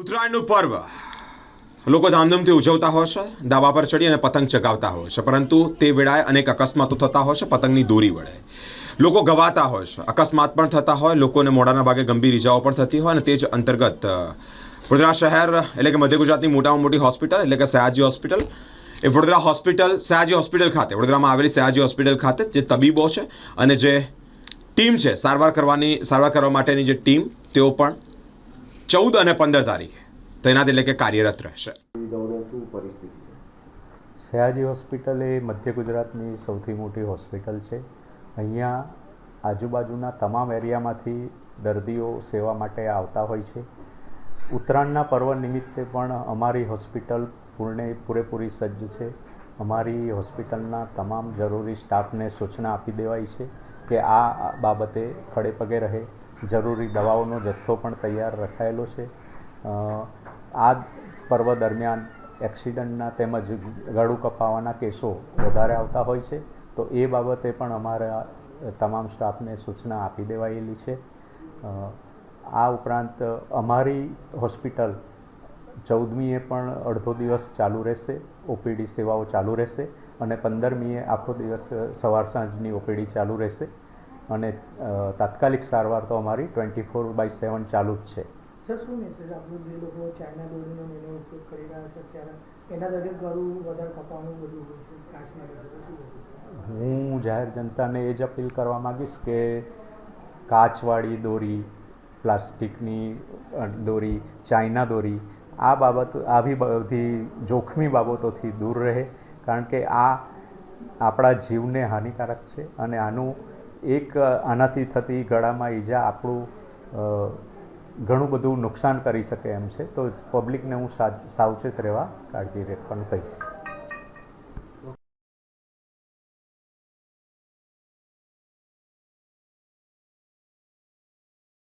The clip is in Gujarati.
ઉત્તરાયણનું પર્વ. લોકો ધામધૂમથી ઉજવતા હોય છે, ધાબા પર ચડી અને પતંગ ચગાવતા હોય છે, પરંતુ તે વેળાએ અનેક અકસ્માતો થતા હોય છે, પતંગની દોરી વડે. લોકો ગવાતા હોય છે, અકસ્માત પણ થતા હોય, લોકોને મોડાના ભાગે ગંભીર ઇજાઓ પણ થતી હોય અને તે જ અંતર્ગત વડોદરા શહેર, એટલે કે મધ્ય ગુજરાતની મોટામાં મોટી હોસ્પિટલ, એટલે કે સયાજી હોસ્પિટલ, એ વડોદરા હોસ્પિટલ, સયાજી હોસ્પિટલ ખાતે, વડોદરામાં આવેલી સયાજી હોસ્પિટલ ખાતે જે તબીબો છે અને જે ટીમ છે, સારવાર કરવાની, સારવાર કરવા માટેની જે ટીમ, તેઓ પણ ચૌદ અને પંદર તારીખે. તૈનાત એટલે કે કાર્યરત રહેશે. સયાજી હોસ્પિટલ એ મધ્ય ગુજરાતની સૌથી મોટી હોસ્પિટલ છે. અહીંયા આજુબાજુના તમામ એરિયામાંથી દર્દીઓ સેવા માટે આવતા હોય છે. ઉત્તરાયણના પર્વ નિમિત્તે પણ અમારી હોસ્પિટલ પૂર્ણે પૂરેપૂરી સજ્જ છે. અમારી હોસ્પિટલના તમામ જરૂરી સ્ટાફને સૂચના આપી દેવાઈ છે કે આ બાબતે ખડેપગે રહે. જરૂરી દવાઓનો જથ્થો પણ તૈયાર રખાયેલો છે. આ પર્વ દરમિયાન એક્સિડન્ટના તેમજ ગળું કપાવાના કેસો વધારે આવતા હોય છે, તો એ બાબતે પણ અમારા તમામ સ્ટાફને સૂચના આપી દેવાયેલી છે. આ ઉપરાંત અમારી હોસ્પિટલ ચૌદમીએ પણ અડધો દિવસ ચાલુ રહેશે, ઓપીડી સેવાઓ ચાલુ રહેશે અને પંદરમીએ આખો દિવસ સવાર સાંજની ઓપીડી ચાલુ રહેશે. અને તાત્કાલિક સારવાર તો અમારી ટ્વેન્ટી ફોર બાય સેવન ચાલુ જ છે સર શું મેસેજ આપણું જે લોકો ચાઇના દોરીનો એનો ઉપયોગ કરી રહ્યા છે અત્યારે એના દરેક ગળું વધારે કપાવાનું બધું હોય છે કાચના બધું શું કહેવું? હું જાહેર જનતાને એ જ અપીલ કરવા માગીશ કે કાચવાળી દોરી પ્લાસ્ટિકની દોરી ચાઇના દોરી આ બાબત આવી બધી જોખમી બાબતોથી દૂર રહે કારણ કે આ આપણા જીવને હાનિકારક છે અને આનું એક આનાથી થતી ગળામાં ઈજા આપણું ઘણું બધું નુકસાન કરી શકે એમ છે. તો પબ્લિકને હું સાવચેત રહેવા કાળજી રાખવાનું કહીશ.